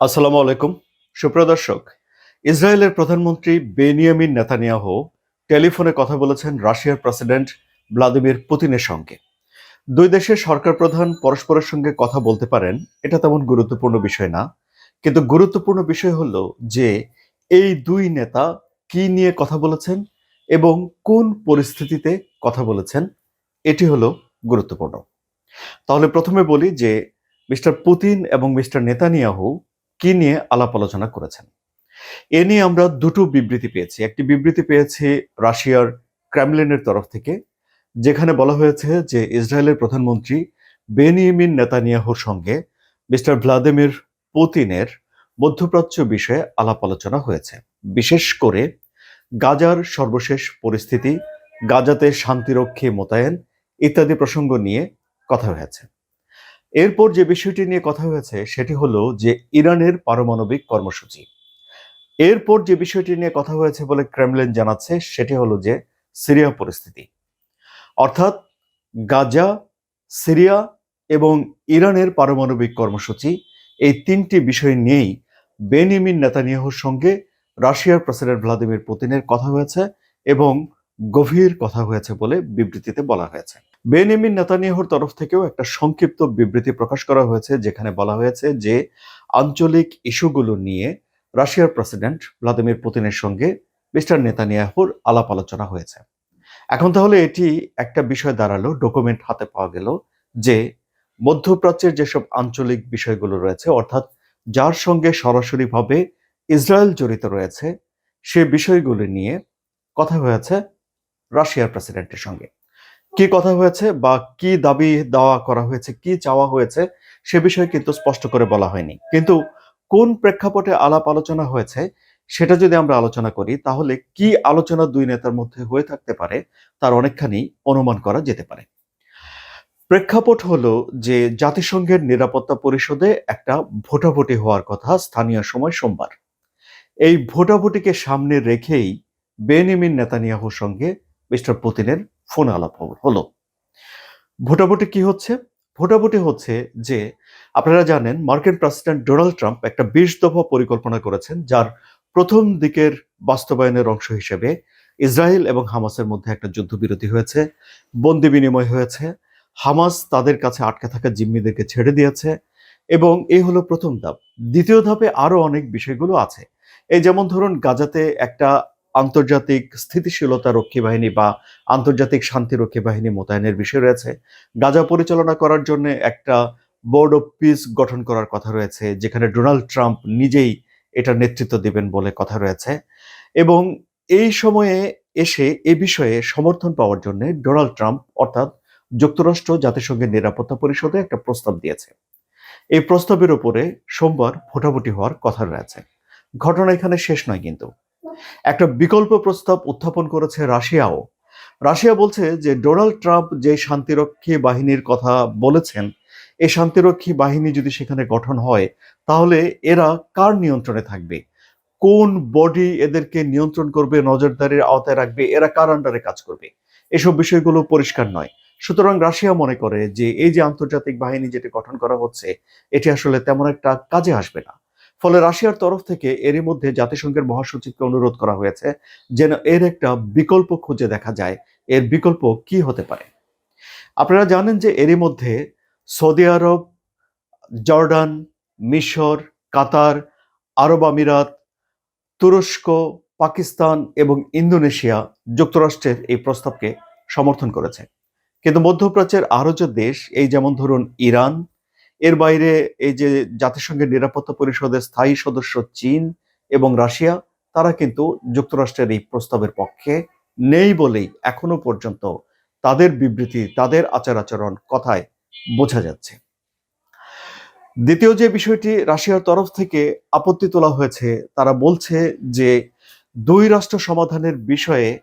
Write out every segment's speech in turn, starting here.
আসসালামু আলাইকুম। সুপ্রদর্শক ইসরায়েলের প্রধানমন্ত্রী বেনিয়ামিন নেতানিয়াহু টেলিফোনে কথা বলেছেন রাশিয়ার প্রেসিডেন্ট ভ্লাদিমির পুতিনের সঙ্গে। দুই দেশের সরকার প্রধান পরস্পরের সঙ্গে কথা বলতে পারেন, এটা তেমন গুরুত্বপূর্ণ বিষয় না। কিন্তু গুরুত্বপূর্ণ বিষয় হলো যে, এই দুই নেতা কি নিয়ে কথা বলেছেন এবং কোন পরিস্থিতিতে কথা বলেছেন, এটি হলো গুরুত্বপূর্ণ। তাহলে প্রথমে বলি যে, মিস্টার পুতিন এবং মিস্টার নেতানিয়াহু কি নিয়ে আলাপ আলোচনা করেছেন? এ নিয়ে আমরা দুটো বিবৃতি পেয়েছি। একটি বিবৃতি পেয়েছি রাশিয়ার ক্রেমলিনের তরফ থেকে, যেখানে বলা হয়েছে যে ইসরায়েলের প্রধানমন্ত্রী বেনিয়ামিন নেতানিয়াহুর সঙ্গে মিস্টার ভ্লাদিমির পুতিনের মধ্যপ্রাচ্য বিষয়ে আলাপ আলোচনা হয়েছে। বিশেষ করে গাজার সর্বশেষ পরিস্থিতি, গাজাতে শান্তিরক্ষী মোতায়েন ইত্যাদি প্রসঙ্গ নিয়ে কথা হয়েছে। এরপর যে বিষয়টি নিয়ে কথা হয়েছে, সেটি হলো যে ইরানের পারমাণবিক কর্মসূচি। এরপর যে বিষয়টি নিয়ে কথা হয়েছে বলে ক্রেমলিন জানাচ্ছে, সেটি হলো যে সিরিয়া পরিস্থিতি। অর্থাৎ গাজা, সিরিয়া এবং ইরানের পারমাণবিক কর্মসূচি এই তিনটি বিষয় নিয়েই বেনিমিন নেতানিয়াহুর সঙ্গে রাশিয়ার প্রেসিডেন্ট ভ্লাদিমির পুতিনের কথা হয়েছে এবং গভীর কথা হয়েছে বলে বিবৃতিতে বলা হয়েছে। বেনিমিন নেতানিয়াহুর তরফ থেকেও একটা সংক্ষিপ্ত বিবৃতি প্রকাশ করা হয়েছে, যেখানে বলা হয়েছে যে, আঞ্চলিক ইস্যুগুলো নিয়ে রাশিয়ার প্রেসিডেন্ট ভ্লাদিমির পুতিনের সঙ্গে মিস্টার নেতানিয়াহুর আলাপ আলোচনা হয়েছে। এখন তাহলে এটি একটা বিষয় দাঁড়াল, ডকুমেন্ট হাতে পাওয়া গেল যে, মধ্যপ্রাচ্যের যেসব আঞ্চলিক বিষয়গুলো রয়েছে, অর্থাৎ যার সঙ্গে সরাসরিভাবে ইসরায়েল জড়িত রয়েছে, সে বিষয়গুলি নিয়ে কথা হয়েছে রাশিয়ার প্রেসিডেন্টের সঙ্গে। কি কথা হয়েছে বা কি দাবি দেওয়া করা হয়েছে, কি চাওয়া হয়েছে, সে বিষয়ে কিন্তু স্পষ্ট করে বলা হয়নি। কিন্তু কোন প্রেক্ষাপটে আলাপ আলোচনা হয়েছে, সেটা যদি আমরা আলোচনা করি, তাহলে কি আলোচনা দুই নেতার মধ্যে হয়ে থাকতে পারে, তার অনেকখানি অনুমান করা যেতে পারে। প্রেক্ষাপট হলো যে জাতিসংঘের নিরাপত্তা পরিষদে একটা ভোটাভুটি হওয়ার কথা স্থানীয় সময় সোমবার। এই ভোটাভুটিকে সামনে রেখেই বেনিমিন নেতানিয়াহুর সঙ্গে মিস্টার পুতিনের ফোন আলাপ হলো। ভোটাভুটি কি হচ্ছে? ভোটাভুটি হচ্ছে যে, আপনারা জানেন মার্কিন প্রেসিডেন্ট ডোনাল্ড ট্রাম্প একটা বিশ দফা পরিকল্পনা করেছেন, যার প্রথম দিকের বাস্তবায়নের অংশ হিসেবে ইসরায়েল এবং হামাসের মধ্যে একটা যুদ্ধবিরতি হয়েছে, বন্দি বিনিময় হয়েছে, হামাস তাদের কাছে আটকে থাকা জিম্মিদেরকে ছেড়ে দিয়েছে, এবং এই হলো প্রথম ধাপ। দ্বিতীয় ধাপে আরও অনেক বিষয়গুলো আছে। এই যেমন ধরুন, গাজাতে একটা আন্তর্জাতিক স্থিতিশীলতা রক্ষী বাহিনী বা আন্তর্জাতিক শান্তিরক্ষী বাহিনী মোতায়েনের বিষয় রয়েছে। গাজা পরিচালনা করার জন্য একটা বোর্ড অফ পিস গঠন করার কথা রয়েছে, যেখানে ডোনাল্ড ট্রাম্প নিজেই এটা নেতৃত্ব দিবেন বলে কথা রয়েছে। এবং এই সময়ে এসে এ বিষয়ে সমর্থন পাওয়ার জন্য ডোনাল্ড ট্রাম্প অর্থাৎ যুক্তরাষ্ট্র জাতিসংঘের নিরাপত্তা পরিষদে একটা প্রস্তাব দিয়েছে। এই প্রস্তাবের উপরে সোমবার ভোটাভুটি হওয়ার কথা রয়েছে। ঘটনা এখানে শেষ নয় কিন্তু। একটা বিকল্প প্রস্তাব উত্থাপন করেছে রাশিয়াও। রাশিয়া বলছে যে ডোনাল্ড ট্রাম্প যে শান্তিরক্ষী বাহিনীর কথা বলেছেন, এই শান্তিরক্ষী বাহিনী যদি সেখানে গঠন হয়, তাহলে এরা কার নিয়ন্ত্রণে থাকবে? কোন বডি এদেরকে নিয়ন্ত্রণ করবে, নজরদারির আওতায় রাখবে, এরা কার আন্ডারে কাজ করবে? এসব বিষয়গুলো পরিষ্কার নয়। সুতরাং রাশিয়া মনে করে যে এই যে আন্তর্জাতিক বাহিনী যেটি গঠন করা হচ্ছে, এটি আসলে তেমন একটা কাজে আসবে না। ফলে রাশিয়ার তরফ থেকে এরই মধ্যে জাতিসংঘের মহাসচিবকে অনুরোধ করা হয়েছে যেন এর একটা বিকল্প খুঁজে দেখা যায়। এর বিকল্প কি হতে পারে? আপনারা জানেন যে এরই মধ্যে সৌদি আরব, জর্ডান, মিশর, কাতার, আরব আমিরাত, তুরস্ক, পাকিস্তান এবং ইন্দোনেশিয়া যুক্তরাষ্ট্রের এই প্রস্তাবকে সমর্থন করেছে। কিন্তু মধ্যপ্রাচ্যের আরও যে দেশ, এই যেমন ধরুন ইরান এর বাইরে এই যে জাতিসংঘের নিরাপত্তা পরিষদের স্থায়ী সদস্য চীন এবং রাশিয়া, তারা কিন্তু যুক্তরাষ্ট্রের এই প্রস্তাবের পক্ষে নেই বলেই এখনও পর্যন্ত তাদের বিবৃতি, তাদের আচার আচরণ কথায় বোঝা যাচ্ছে। দ্বিতীয় যে বিষয়টি রাশিয়ার তরফ থেকে আপত্তি তোলা হয়েছে, তারা বলছে যে দুই রাষ্ট্র সমাধানের বিষয়ে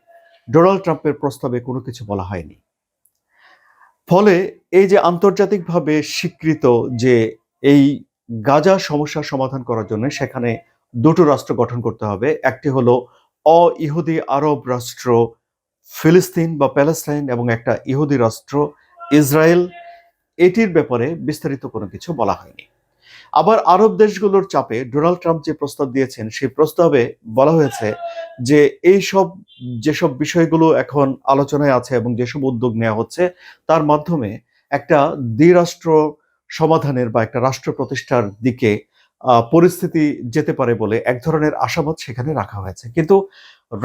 ডোনাল্ড ট্রাম্পের প্রস্তাবে কোনো কিছু বলা হয়নি। ফলে এই যে আন্তর্জাতিকভাবে স্বীকৃত যে এই গাজা সমস্যা সমাধান করার জন্য সেখানে দুটো রাষ্ট্র গঠন করতে হবে। একটি হলো অ ইহুদি আরব রাষ্ট্র ফিলিস্তিন বা প্যালেস্টাইন এবং একটা ইহুদি রাষ্ট্র ইসরায়েল। এটির ব্যাপারে বিস্তারিত কোনো কিছু বলা হয়নি। আবার আরব দেশগুলোর চাপে ডোনাল্ড ট্রাম্প যে প্রস্তাব দিয়েছেন, সেই প্রস্তাবে বলা হয়েছে যে এই সব যেসব বিষয়গুলো এখন আলোচনায় আছে এবং যেসব উদ্যোগ নেওয়া হচ্ছে, তার মাধ্যমে একটা দ্বিরাষ্ট্র সমাধানের বা একটা রাষ্ট্র প্রতিষ্ঠার দিকে পরিস্থিতি যেতে পারে বলে এক ধরনের আশাবাদ সেখানে রাখা হয়েছে। কিন্তু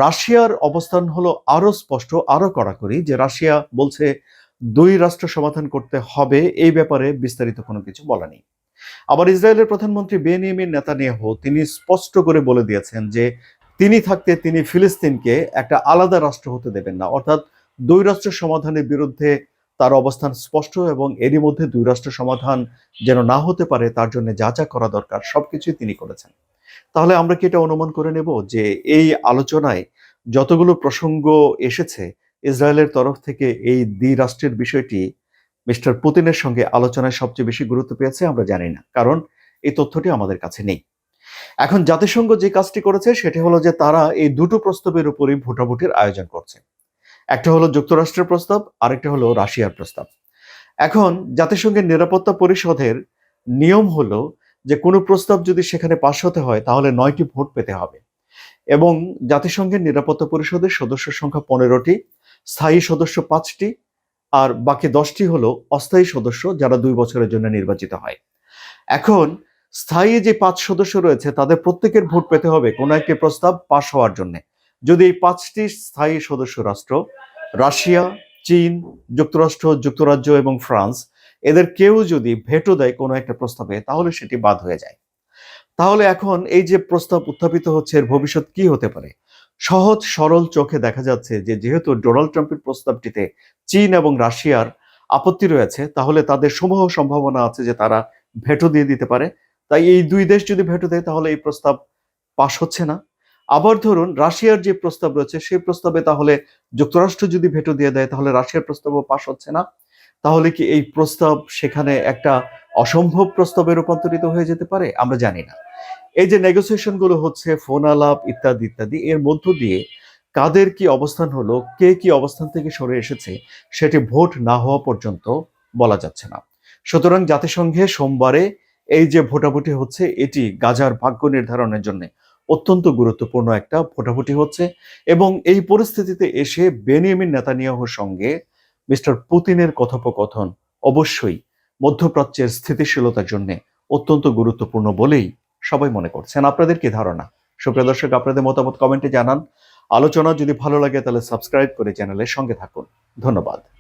রাশিয়ার অবস্থান হলো আরও স্পষ্ট আরও কড়াকড়ি যে রাশিয়া বলছে দুই রাষ্ট্র সমাধান করতে হবে, এই ব্যাপারে বিস্তারিত কোনো কিছু বলা নেই। আবার ইসরায়েলের প্রধানমন্ত্রী বেনিয়ামিন নেতানিয়াহু তিনি স্পষ্ট করে বলে দিয়েছেন যে তিনি থাকতে তিনি ফিলিস্তিনকে একটা আলাদা রাষ্ট্র হতে দেবেন না। অর্থাৎ দুই রাষ্ট্র সমাধানের বিরুদ্ধে তার অবস্থান স্পষ্ট এবং এরই মধ্যে দুই রাষ্ট্র সমাধান যেন না হতে পারে, তার জন্য যা যা করা দরকার সবকিছুই তিনি করেছেন। তাহলে আমরা কি এটা অনুমান করে নেব যে এই আলোচনায় যতগুলো প্রসঙ্গ এসেছে, ইসরায়েলের তরফ থেকে এই দ্বি রাষ্ট্রের বিষয়টি মিস্টার পুতিনের সঙ্গে আলোচনায় সবচেয়ে বেশি গুরুত্ব পেয়েছে আমরা জানি না, কারণ এই তথ্যটি আমাদের কাছে নেই। এখন জাতিসংঘ যে কাজটি করেছে সেটি হলো যে তারা এই দুটো প্রস্তাবের উপরই ভোটাভুটির আয়োজন করছে। একটা হলো যুক্তরাষ্ট্রের প্রস্তাব, আরেকটা হলো রাশিয়ার প্রস্তাব। এখন জাতিসংঘের নিরাপত্তা পরিষদের নিয়ম হলো যে কোনো প্রস্তাব যদি সেখানে পাশ হতে হয় তাহলে নয়টি ভোট পেতে হবে এবং জাতিসংঘের নিরাপত্তা পরিষদের সদস্য সংখ্যা পনেরোটি, স্থায়ী সদস্য পাঁচটি আর বাকি দশটি হলো অস্থায়ী সদস্য যারা দুই বছরের জন্য নির্বাচিত হয়। এখন স্থায়ী যে পাঁচ সদস্য রয়েছে, তাদের প্রত্যেকের ভোট পেতে হবে কোনো একটি প্রস্তাব পাশ হওয়ার জন্য। যদি এই পাঁচটি স্থায়ী সদস্য রাষ্ট্র, রাশিয়া, চীন, যুক্তরাষ্ট্র, যুক্তরাজ্য এবং ফ্রান্স, এদের কেউ যদি ভেটো দেয় কোনো একটা প্রস্তাবে, তাহলে সেটি বাদ হয়ে যায়। তাহলে এখন এই যে প্রস্তাব উত্থাপিত হচ্ছে, এর ভবিষ্যৎ কি হতে পারে? সহজ, সরল চোখে দেখা যাচ্ছে যে, যেহেতু ডোনাল্ড ট্রাম্পের প্রস্তাবটিতে চীন এবং রাশিয়ার আপত্তি রয়েছে, তাহলে তাদের সমূহ সম্ভাবনা আছে যে, তারা ভেটো দিয়ে দিতে পারে। তাই এই দুই দেশ যদি ভেটো দেয়, তাহলে এই প্রস্তাব পাশ হচ্ছে না। আবার ধরুন, রাশিয়ার যে প্রস্তাব রয়েছে, সেই প্রস্তাবে তাহলে যুক্তরাষ্ট্র যদি ভেটো দিয়ে দেয়, তাহলে রাশিয়ার প্রস্তাবও পাশ হচ্ছে না। তাহলে কি এই প্রস্তাব সেখানে একটা অসম্ভব প্রস্তাবে রূপান্তরিত হয়ে যেতে পারে? আমরা জানি না। এই যে নেগোসিয়েশনগুলো হচ্ছে ফোন আলাপ ইত্যাদি ইত্যাদি, এর মধ্য দিয়ে কাদের কি অবস্থান হলো, কে কি অবস্থান থেকে সরে এসেছে, সেটি ভোট না হওয়া পর্যন্ত বলা যাচ্ছে না। সুতরাং জাতিসংঘে সোমবারে এই যে ভোটাভুটি হচ্ছে, এটি গাজার ভাগ্য নির্ধারণের জন্য অত্যন্ত গুরুত্বপূর্ণ একটা ভোটাভুটি হচ্ছে এবং এই পরিস্থিতিতে এসে বেনিয়ামিন নেতানিয়াহুর সঙ্গে মিস্টার পুতিনের কথোপকথন অবশ্যই মধ্যপ্রাচ্যের স্থিতিশীলতার জন্য অত্যন্ত গুরুত্বপূর্ণ বলেই সবাই মনে করছেন। আপনাদের কি ধারণা? সুপ্রিয় দর্শক, আপনাদের মতামত কমেন্টে জানান। আলোচনা যদি ভালো লাগে, তাহলে সাবস্ক্রাইব করে চ্যানেলের সঙ্গে থাকুন। ধন্যবাদ।